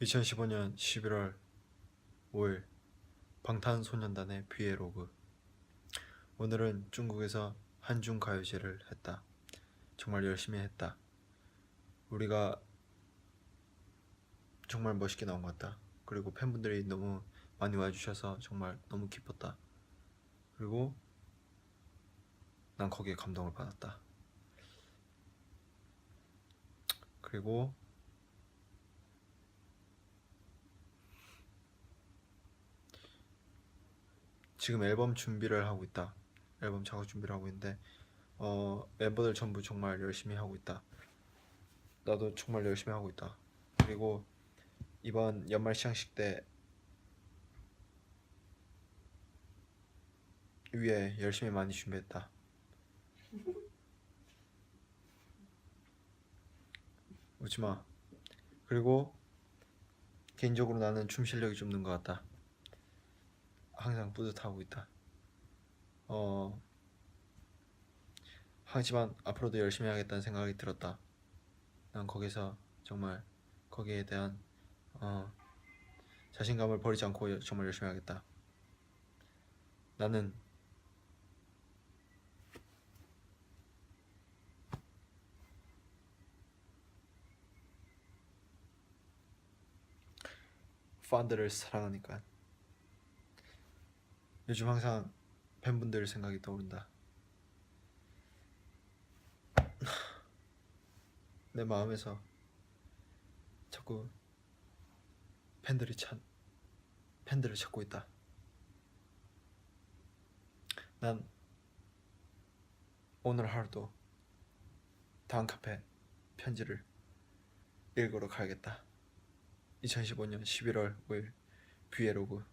2015년 11월 5일 방탄소년단의 브이로그 오늘은 중국에서 한중 가요제를 했다. 정말 열심히 했다. 우리가 정말 멋있게 나온 것 같다. 그리고 팬분들이 너무 많이 와주셔서 정말 너무 기뻤다. 그리고 난 거기에 감동을 받았다. 그리고 지금 앨범 준비를 하고 있다. 앨범 작업 준비를 하고 있는데 어, 멤버들 전부 정말 열심히 하고 있다. 나도 정말 열심히 하고 있다. 그리고 이번 연말 시상식 때 위에 열심히 많이 준비했다. 웃지 마. 그리고 개인적으로 나는 춤 실력이 좀 는 것 같다. 항상 뿌듯하고 있다. 어 하지만 앞으로도 열심히 하겠다는 생각이 들었다. 난 거기서 정말 거기에 대한 어 자신감을 버리지 않고 여- 정말 열심히 하겠다. 나는 팬들을 사랑하니까. 요즘 항상 팬분들 생각이 떠오른다. 내 마음에서 자꾸 팬들이 찬 팬들을 찾고 있다. 난 오늘 하루도 다음 카페 편지를 읽으러 가야겠다. 2015년 11월 5일 브이로그